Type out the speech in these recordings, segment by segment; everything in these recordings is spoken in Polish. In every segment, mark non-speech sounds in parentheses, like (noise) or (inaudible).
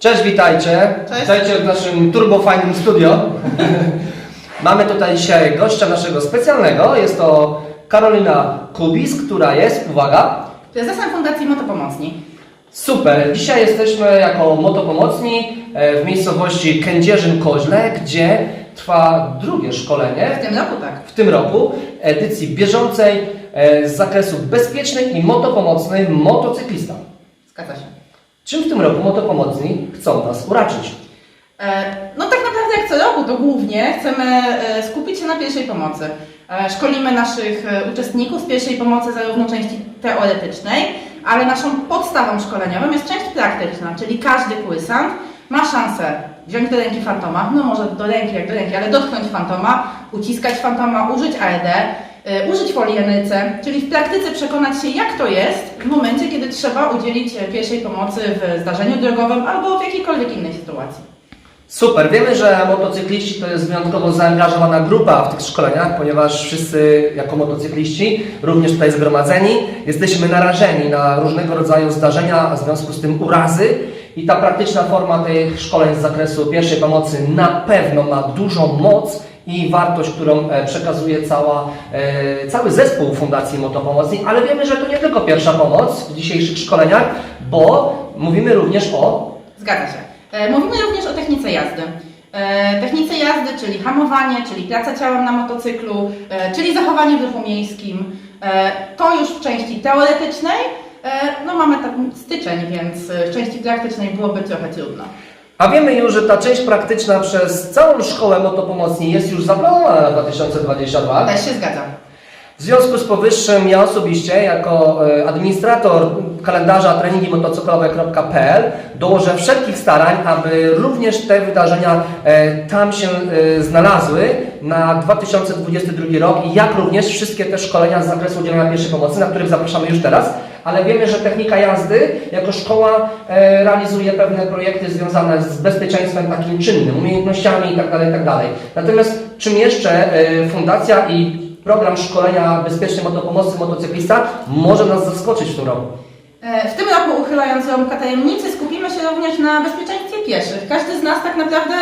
Cześć, witajcie. Cześć. Witajcie w naszym turbofajnym studio. (laughs) Mamy tutaj dzisiaj gościa naszego specjalnego. Jest to Karolina Kubis, która jest, uwaga, Prezesem Fundacji Motopomocni. super. Dzisiaj jesteśmy jako motopomocni e, w miejscowości Kędzierzyn-Koźle, gdzie trwa drugie szkolenie W tym roku tak. w tym roku edycji bieżącej e, z zakresu bezpiecznej i motopomocnej motocyklista. Zgadza się. Czym w tym roku motopomocni chcą nas uraczyć? E, No tak naprawdę jak co roku, to głównie chcemy e, skupić się na pierwszej pomocy. E, Szkolimy naszych uczestników z pierwszej pomocy zarówno części teoretycznej, ale naszą podstawą szkoleniową jest część praktyczna, czyli każdy kursant ma szansę wziąć do ręki fantoma, no może do ręki jak do ręki, ale dotknąć fantoma, uciskać fantoma, użyć AED, użyć folii czyli w praktyce przekonać się jak to jest w momencie, kiedy trzeba udzielić e, pierwszej pomocy w zdarzeniu drogowym albo w jakiejkolwiek innej sytuacji. Super, wiemy, że motocykliści to jest wyjątkowo zaangażowana grupa w tych szkoleniach, ponieważ wszyscy jako motocykliści, również tutaj zgromadzeni, jesteśmy narażeni na różnego rodzaju zdarzenia, a w związku z tym urazy. I ta praktyczna forma tych szkoleń z zakresu pierwszej pomocy na pewno ma dużą moc i wartość, którą e, przekazuje cała, e, cały zespół Fundacji Motopomocni, ale wiemy, że to nie tylko pierwsza pomoc w dzisiejszych szkoleniach, bo mówimy również o Zgadza się. E, Mówimy również o technice jazdy. Technice jazdy, czyli hamowanie, czyli praca ciałem na motocyklu, czyli zachowanie w ruchu miejskim. To już w części teoretycznej. No mamy taki styczeń, więc w części praktycznej byłoby trochę trudno. A wiemy już, że ta część praktyczna przez całą szkołę motopomocni jest już zaplanowana na 2022. Też się zgadzam. W związku z powyższym ja osobiście jako e, administrator kalendarza treningimotocyklowe.pl dołożę wszelkich starań, aby również te wydarzenia e, tam się e, znalazły na 2022 rok, jak również wszystkie te szkolenia z zakresu udzielania pierwszej pomocy, na których zapraszamy już teraz. Ale wiemy, że technika jazdy jako szkoła e, realizuje pewne projekty związane z bezpieczeństwem takim czynnym, umiejętnościami itd. itd. Natomiast czym jeszcze e, fundacja i program szkolenia bezpiecznej motopomocy motocyklista może nas zaskoczyć w tym roku? E, W tym roku, uchylając rąbka tajemnicy, skupimy się również na bezpieczeństwie pieszych. Każdy z nas tak naprawdę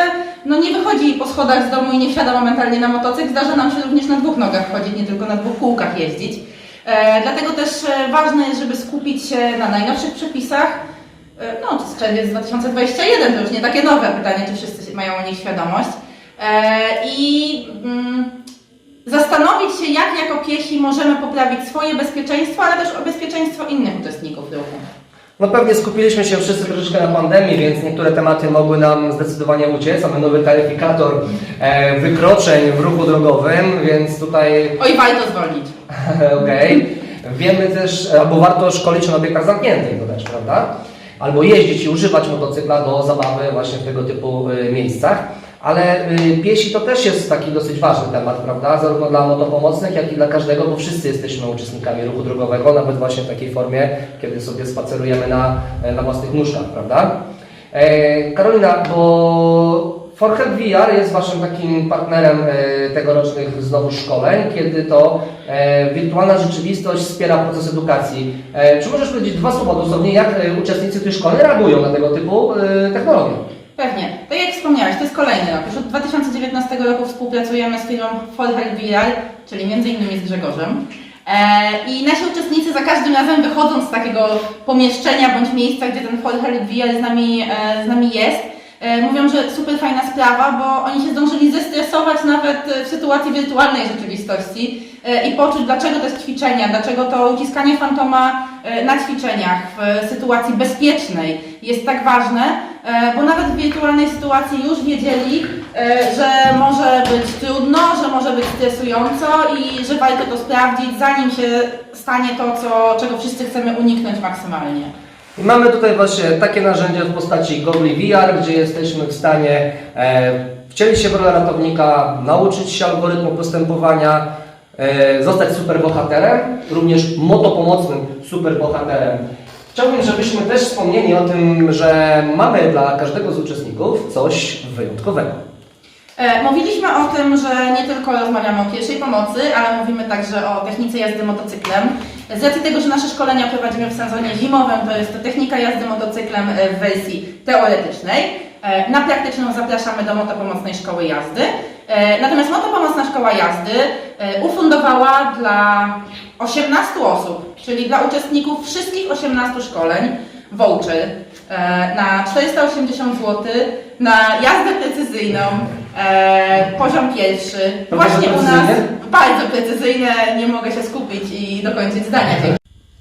no, nie wychodzi po schodach z domu i nie wsiada momentalnie na motocykl. Zdarza nam się również na dwóch nogach chodzić, nie tylko na dwóch kółkach jeździć. E, dlatego też e, ważne jest, żeby skupić się na najnowszych przepisach. E, no, to jest czerwiec 2021, to już nie takie nowe pytanie, czy wszyscy mają o nich świadomość. E, I mm, zastanowić się, jak jako piesi możemy poprawić swoje bezpieczeństwo, ale też o bezpieczeństwo innych uczestników ruchu. No pewnie skupiliśmy się wszyscy troszeczkę na pandemii, więc niektóre tematy mogły nam zdecydowanie uciec. Mamy nowy taryfikator e, wykroczeń w ruchu drogowym, więc tutaj (laughs) Oj, warto zwolnić. okej. Wiemy też, albo warto szkolić na obiektach zamkniętych, to też, prawda? Albo jeździć i używać motocykla do zabawy właśnie w tego typu y, miejscach. Ale y, piesi to też jest taki dosyć ważny temat, prawda? Zarówno dla motopomocnych, jak i dla każdego, bo wszyscy jesteśmy uczestnikami ruchu drogowego, nawet właśnie w takiej formie, kiedy sobie spacerujemy na, na własnych nóżkach, prawda? E, Karolina, bo Forhead VR jest Waszym takim partnerem e, tegorocznych znowu szkoleń, kiedy to e, wirtualna rzeczywistość wspiera proces edukacji. E, Czy możesz powiedzieć dwa słowa dosłownie, jak e, uczestnicy tych szkoleń reagują na tego typu e, technologie? Pewnie. To jest kolejny rok. Już od 2019 roku współpracujemy z firmą Folher VR, czyli między innymi z Grzegorzem. E, I nasi uczestnicy za każdym razem wychodząc z takiego pomieszczenia bądź miejsca, gdzie ten Folher VR z nami, e, z nami jest, e, mówią, że super fajna sprawa, bo oni się zdążyli zestresować nawet w sytuacji wirtualnej rzeczywistości i poczuć, dlaczego te ćwiczenia, dlaczego to uciskanie fantoma na ćwiczeniach w sytuacji bezpiecznej jest tak ważne, bo nawet wirtualnej sytuacji już wiedzieli, e, że może być trudno, że może być stresująco i że warto to sprawdzić, zanim się stanie to, co, czego wszyscy chcemy uniknąć maksymalnie. I mamy tutaj właśnie takie narzędzia w postaci gogli VR, gdzie jesteśmy w stanie e, wcielić się w rolę ratownika, nauczyć się algorytmu postępowania, e, zostać superbohaterem, również motopomocnym superbohaterem. Chciałbym, żebyśmy też wspomnieli o tym, że mamy dla każdego z uczestników coś wyjątkowego. E, Mówiliśmy o tym, że nie tylko rozmawiamy o pierwszej pomocy, ale mówimy także o technice jazdy motocyklem. Z racji tego, że nasze szkolenia prowadzimy w sezonie zimowym, to jest to technika jazdy motocyklem e, w wersji teoretycznej. E, Na praktyczną zapraszamy do Motopomocnej Szkoły Jazdy. E, Natomiast Motopomocna Szkoła Jazdy e, ufundowała dla 18 osób, czyli dla uczestników wszystkich 18 szkoleń voucher e, na 480 zł na jazdę precyzyjną, poziom pierwszy. Właśnie u nas bardzo precyzyjne, nie mogę się skupić i dokończyć zdania.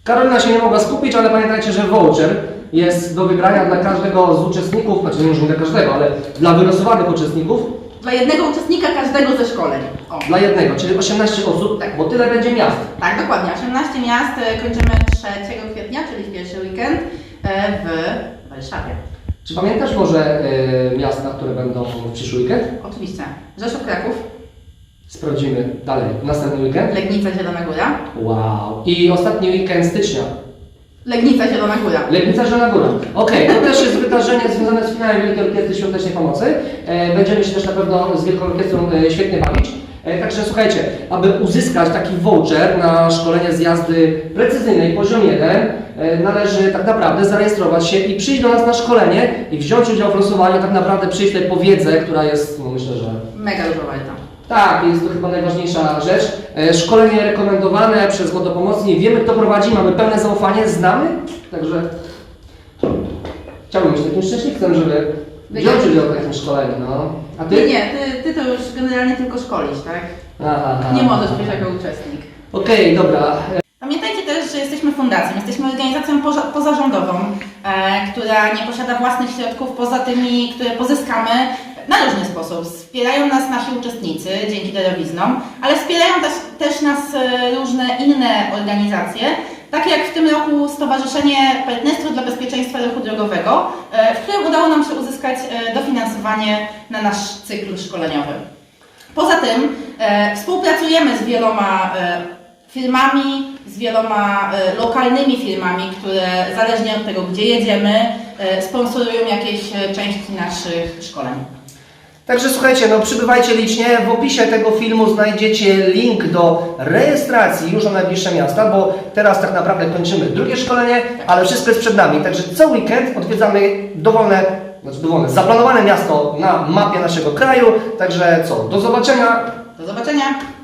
Karolina się nie mogła skupić, ale pamiętajcie, że voucher jest do wygrania dla każdego z uczestników, znaczy może nie dla każdego, ale dla wylosowanych uczestników, Dla jednego uczestnika każdego ze szkoleń. O. dla jednego, czyli 18 osób, Tak. bo tyle będzie miast. Tak, dokładnie. 18 miast e, kończymy 3 kwietnia, czyli w pierwszy weekend e, w Warszawie. Czy pamiętasz może y, miasta, które będą w przyszły weekend? Oczywiście. Rzeszów, Kraków, Sprawdzimy dalej. Następny weekend? Legnica, Zielona Góra. Wow. I ostatni weekend stycznia. Legnica, Zielona Góra. Legnica Zielona Góra. Okej, to też jest wydarzenie związane z finałem Wielkiej Orkiestry Świątecznej Pomocy. E, będziemy się też na pewno z Wielką Orkiestrą e, świetnie bawić. E, także słuchajcie, aby uzyskać taki voucher na szkolenie z jazdy precyzyjnej poziom 1, e, należy tak naprawdę zarejestrować się i przyjść do nas na szkolenie i wziąć udział w losowaniu, tak naprawdę przyjść tutaj po wiedzę, która jest, no myślę, że Mega dużo warto. Tak, jest to chyba najważniejsza rzecz. E, Szkolenie rekomendowane przez wodopomocni. Wiemy, kto prowadzi, mamy pełne zaufanie, znamy. Także chciałbym być takim szczęśliwcem, żeby wziąć udział w takim szkoleniu. No. A ty? Nie, nie, ty, ty to już generalnie tylko szkolisz, tak? Aha, aha. Nie możesz być jako uczestnik. Okej, dobra. Pamiętajcie też, że jesteśmy fundacją, jesteśmy organizacją poza- pozarządową, e, która nie posiada własnych środków poza tymi, które pozyskamy na różny sposób. Wspierają nas nasi uczestnicy dzięki darowiznom, ale wspierają też, nas e, różne inne organizacje, takie jak w tym roku Stowarzyszenie Partnerstwo dla Bezpieczeństwa Ruchu Drogowego, e, w którym udało nam się uzyskać e, dofinansowanie na nasz cykl szkoleniowy. Poza tym współpracujemy z wieloma firmami, z wieloma lokalnymi firmami, które zależnie od tego, gdzie jedziemy, sponsorują jakieś części naszych szkoleń. Także słuchajcie, no przybywajcie licznie. W opisie tego filmu znajdziecie link do rejestracji już na najbliższe miasta, bo teraz tak naprawdę kończymy drugie szkolenie, ale wszystko jest przed nami. Także co weekend odwiedzamy dowolne, znaczy dowolne, zaplanowane miasto na mapie naszego kraju. Także co, do zobaczenia. Do zobaczenia!